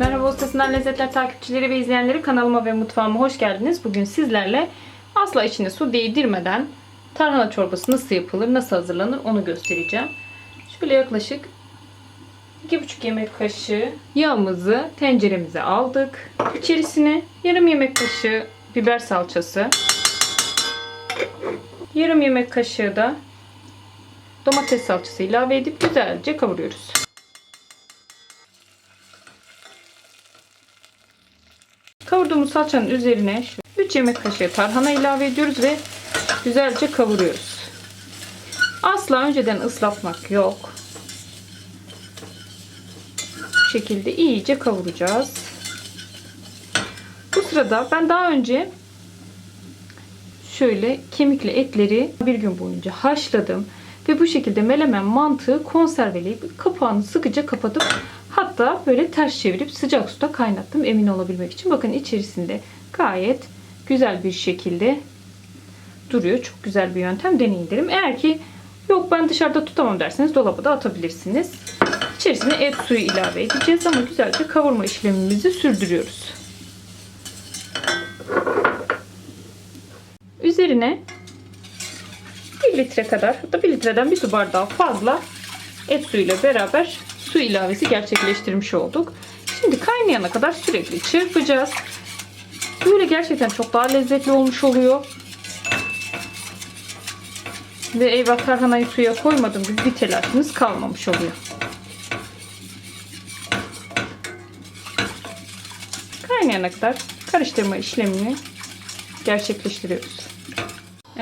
Merhaba Ustasından Lezzetler takipçileri ve izleyenleri kanalıma ve mutfağıma hoş geldiniz. Bugün sizlerle asla içine su değdirmeden tarhana çorbası nasıl yapılır, nasıl hazırlanır onu göstereceğim. Şöyle yaklaşık 2,5 yemek kaşığı yağımızı tenceremize aldık. İçerisine yarım yemek kaşığı biber salçası, yarım yemek kaşığı da domates salçası ilave edip güzelce kavuruyoruz. Kavurduğumuz salçanın üzerine 3 yemek kaşığı tarhana ilave ediyoruz ve güzelce kavuruyoruz. Asla önceden ıslatmak yok. Bu şekilde iyice kavuracağız. Bu sırada ben daha önce şöyle kemikli etleri bir gün boyunca haşladım ve bu şekilde melemen mantığı konserveleyip kapağını sıkıca kapatıp hatta böyle ters çevirip sıcak suda kaynattım emin olabilmek için. Bakın içerisinde gayet güzel bir şekilde duruyor. Çok güzel bir yöntem deneyin derim. Eğer ki yok ben dışarıda tutamam derseniz dolaba da atabilirsiniz. İçerisine et suyu ilave edeceğiz ama güzelce kavurma işlemimizi sürdürüyoruz. Üzerine 1 litre kadar hatta 1 litreden bir su bardağı fazla et suyuyla beraber su ilavesi gerçekleştirmiş olduk. Şimdi kaynayana kadar sürekli çırpacağız. Böyle gerçekten çok daha lezzetli olmuş oluyor. Ve eyvah tarhanayı suya koymadım gibi bir telaşınız kalmamış oluyor. Kaynayana kadar karıştırma işlemini gerçekleştiriyoruz.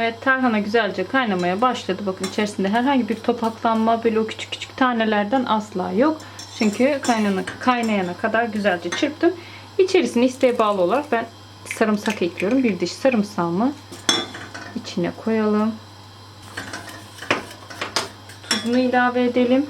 Evet tarhana güzelce kaynamaya başladı. Bakın içerisinde herhangi bir topaklanma böyle o küçük küçük tanelerden asla yok. Çünkü kaynana, kaynayana kadar güzelce çırptım. İçerisine isteğe bağlı olarak ben sarımsak ekliyorum. Bir diş sarımsağımı içine koyalım. Tuzunu ilave edelim.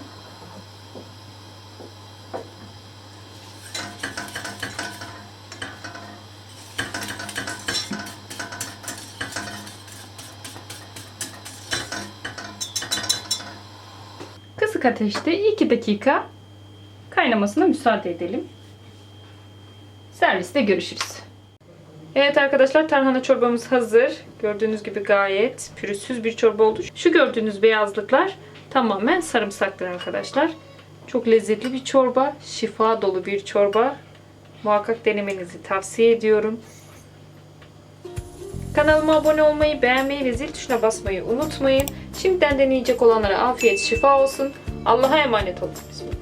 Kısık ateşte 2 dakika kaynamasına müsaade edelim. Serviste görüşürüz. Evet arkadaşlar tarhana çorbamız hazır. Gördüğünüz gibi gayet pürüzsüz bir çorba oldu. Şu gördüğünüz beyazlıklar tamamen sarımsaktır arkadaşlar. Çok lezzetli bir çorba. Şifa dolu bir çorba. Muhakkak denemenizi tavsiye ediyorum. Kanalıma abone olmayı, beğenmeyi ve zil tuşuna basmayı unutmayın. Şimdiden deneyecek olanlara afiyet, şifa olsun. Allah'a emanet olun. Bismillah.